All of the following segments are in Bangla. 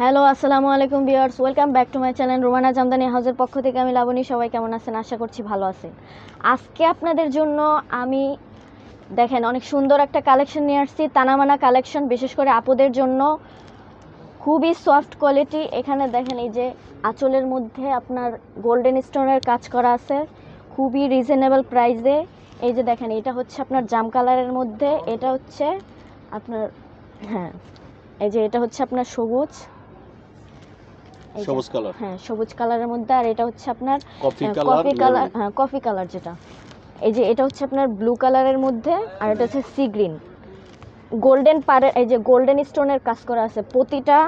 হ্যালো, আসসালামু আলাইকুম viewers. Welcome back to my channel Romana Jamdani হাউসের পক্ষ থেকে আমি লাবণী। সবাই কেমন আছেন? আশা করছি ভালো আছেন। আজকে আপনাদের জন্য আমি, দেখেন, অনেক সুন্দর একটা কালেকশন নিয়ে আসছি, তানামানা কালেকশন, বিশেষ করে আপুদের জন্য। খুবই সফট কোয়ালিটি। এখানে দেখেন, এই যে আঁচলের মধ্যে আপনার গোল্ডেন স্টোনের কাজ করা আছে, খুবই রিজনেবল প্রাইসে। এই যে দেখেন, এটা হচ্ছে আপনার জাম কালারের মধ্যে, এটা হচ্ছে আপনার হ্যাঁ এই যে এটা হচ্ছে আপনার সবুজ। সবুজ কালার হ্যাঁ সবুজ কালারের মধ্যে আর এটা হচ্ছে আপনার কফি কালার কফি কালার হ্যাঁ কফি কালার যেটা। এই যে এটা হচ্ছে আপনার ব্লু কালারের মধ্যে আর এটা হচ্ছে সি গ্রিন গোল্ডেন পাড়ের এই যে গোল্ডেন স্টোনের কাজ করা আছে প্রতিটা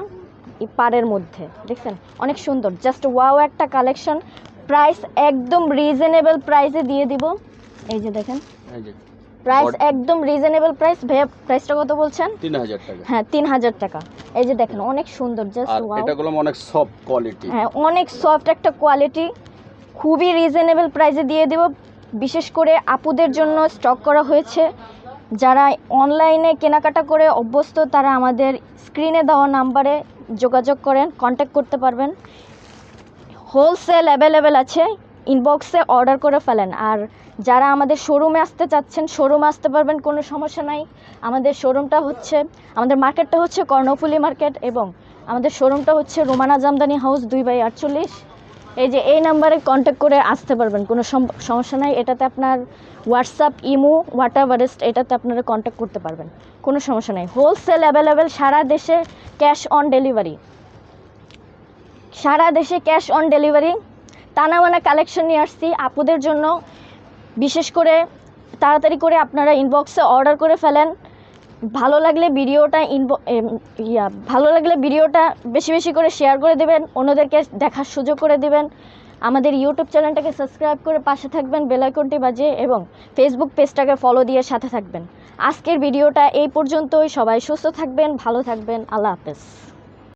এই পাড়ের মধ্যে দেখছেন? অনেক সুন্দর। জাস্ট ওয়াও একটা কালেকশন প্রাইস একদম রিজনেবল প্রাইসে দিয়ে দিব। এই যে দেখেন। এই যে প্রাইস একদম রিজনেবল প্রাইস ভাইয়া প্রাইসটা কত বলছেন? তিন হাজার টাকা। হ্যাঁ তিন হাজার টাকা। এই যে দেখেন অনেক সুন্দর জাস্ট ওয়াও এটা গুলো অনেক সফট কোয়ালিটি হ্যাঁ অনেক সফট একটা কোয়ালিটি খুবই রিজনেবল প্রাইসে দিয়ে দেব। বিশেষ করে আপুদের জন্য স্টক করা হয়েছে। যারা অনলাইনে কেনাকাটা করে অভ্যস্ত তারা আমাদের স্ক্রিনে দেওয়া নাম্বারে যোগাযোগ করেন কন্ট্যাক্ট করতে পারবেন। হোলসেল অ্যাভেলেবেল আছে। ইনবক্সে অর্ডার করে ফেলেন। আর যারা আমাদের শোরুমে আসতে চাচ্ছেন শোরুমে আসতে পারবেন, কোনো সমস্যা নাই। আমাদের শোরুমটা হচ্ছে, আমাদের মার্কেটটা হচ্ছে কর্ণফুলি মার্কেট এবং আমাদের শোরুমটা হচ্ছে রোমানা জামদানি হাউস দুই বাই আটচল্লিশ। এই যে এই নাম্বারে কন্ট্যাক্ট করে আসতে পারবেন, কোনো সম- সমস্যা নাই। এটাতে আপনার হোয়াটসঅ্যাপ ইমো হোয়াটএভারেস্ট এটাতে আপনারা কন্ট্যাক্ট করতে পারবেন, কোনো সমস্যা নাই। হোলসেল অ্যাভেলেবেল সারা দেশে ক্যাশ অন ডেলিভারি সারা দেশে ক্যাশ অন ডেলিভারি টানামানা কালেকশন নিয়ে আসছি। আপুদের জন্য বিশেষ করে তাড়াতাড়ি করে আপনারা ইনবক্সে অর্ডার করে ফেলেন। ভালো লাগলে ভিডিওটা ইনব ইয়া, ভালো লাগলে ভিডিওটা বেশি বেশি করে শেয়ার করে দেবেন, অন্যদেরকে দেখার সুযোগ করে দেবেন। আমাদের ইউটিউব চ্যানেলটাকে সাবস্ক্রাইব করে পাশে থাকবেন বেলাইকনটি বাজিয়ে এবং ফেসবুক পেজটাকে ফলো দিয়ে সাথে থাকবেন। আজকের ভিডিওটা এই পর্যন্তই, সবাই সুস্থ থাকবেন, ভালো থাকবেন, আল্লাহ হাফেজ।